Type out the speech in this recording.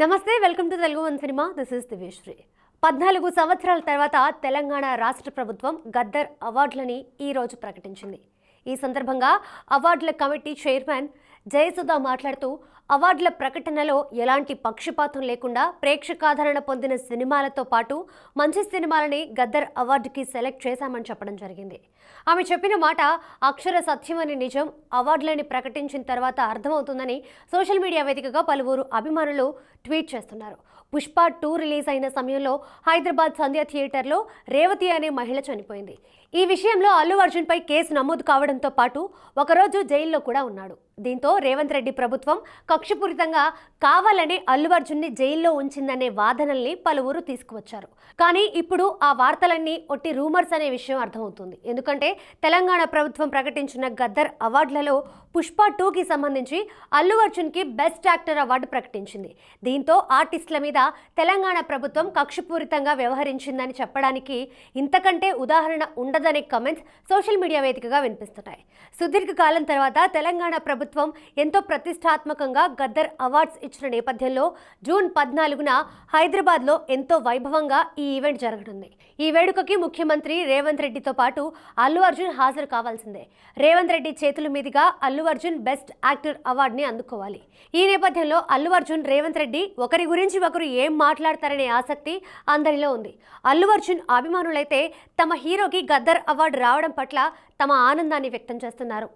నమస్తే welcome to Telugu one cinema. This is Divyashri. పద్నాలుగు సంవత్సరాల తర్వాత తెలంగాణ రాష్ట్ర ప్రభుత్వం గద్దర్ అవార్డులని ఈ రోజు ప్రకటించింది. ఈ సందర్భంగా అవార్డుల కమిటీ చైర్మన్ జయసుధ మాట్లాడుతూ అవార్డుల ప్రకటనలో ఎలాంటి పక్షపాతం లేకుండా ప్రేక్షకాదరణ పొందిన సినిమాలతో పాటు మంచి సినిమాలని గద్దర్ అవార్డుకి సెలెక్ట్ చేశామని చెప్పడం జరిగింది. ఆమె చెప్పిన మాట అక్షర సత్యమని నిజం అవార్డులని ప్రకటించిన తర్వాత అర్థమవుతుందని సోషల్ మీడియా వేదికగా పలువురు అభిమానులు ట్వీట్ చేస్తున్నారు. పుష్ప టూ రిలీజ్ అయిన సమయంలో హైదరాబాద్ సంధ్య థియేటర్లో రేవతి అనే మహిళ చనిపోయింది. ఈ విషయంలో అల్లు అర్జున్పై కేసు నమోదు కావడంతో పాటు ఒకరోజు జైల్లో కూడా ఉన్నాడు. దీంతో రేవంత్ రెడ్డి ప్రభుత్వం కక్షపూరితంగా కావాలని అల్లు అర్జున్ని జైల్లో ఉంచిందనే వాదనల్ని పలువురు తీసుకువచ్చారు. కానీ ఇప్పుడు ఆ వార్తలన్నీ ఒట్టి రూమర్స్ అనే విషయం అర్థమవుతుంది. ఎందుకంటే తెలంగాణ ప్రభుత్వం ప్రకటించిన గద్దర్ అవార్డులలో పుష్ప టూకి సంబంధించి అల్లు అర్జున్కి బెస్ట్ యాక్టర్ అవార్డు ప్రకటించింది. దీంతో ఆర్టిస్టుల మీద తెలంగాణ ప్రభుత్వం కక్షపూరితంగా వ్యవహరించిందని చెప్పడానికి ఇంతకంటే ఉదాహరణ ఉండదనే కమెంట్స్ సోషల్ మీడియా వేదికగా వినిపిస్తున్నాయి. సుదీర్ఘకాలం తర్వాత తెలంగాణ ప్రభుత్వం ఎంతో ప్రతిష్టాత్మకంగా గద్దర్ అవార్డ్స్ ఇచ్చిన నేపథ్యంలో జూన్ పద్నాలుగున హైదరాబాద్లో ఎంతో వైభవంగా ఈ ఈవెంట్ జరగనుంది. ఈ వేడుకకి ముఖ్యమంత్రి రేవంత్ రెడ్డితో పాటు అల్లు అర్జున్ హాజరు కావాల్సిందే. రేవంత్ రెడ్డి చేతుల మీదుగా అల్లు అర్జున్ బెస్ట్ యాక్టర్ అవార్డుని అందుకోవాలి. ఈ నేపథ్యంలో అల్లు అర్జున్ రేవంత్ రెడ్డి ఒకరి గురించి ఒకరు ఏం మాట్లాడతారనే ఆసక్తి అందరిలో ఉంది. అల్లు అర్జున్ అభిమానులైతే తమ హీరోకి గద్దర్ అవార్డు రావడం పట్ల తమ ఆనందాన్ని వ్యక్తం చేస్తున్నారు.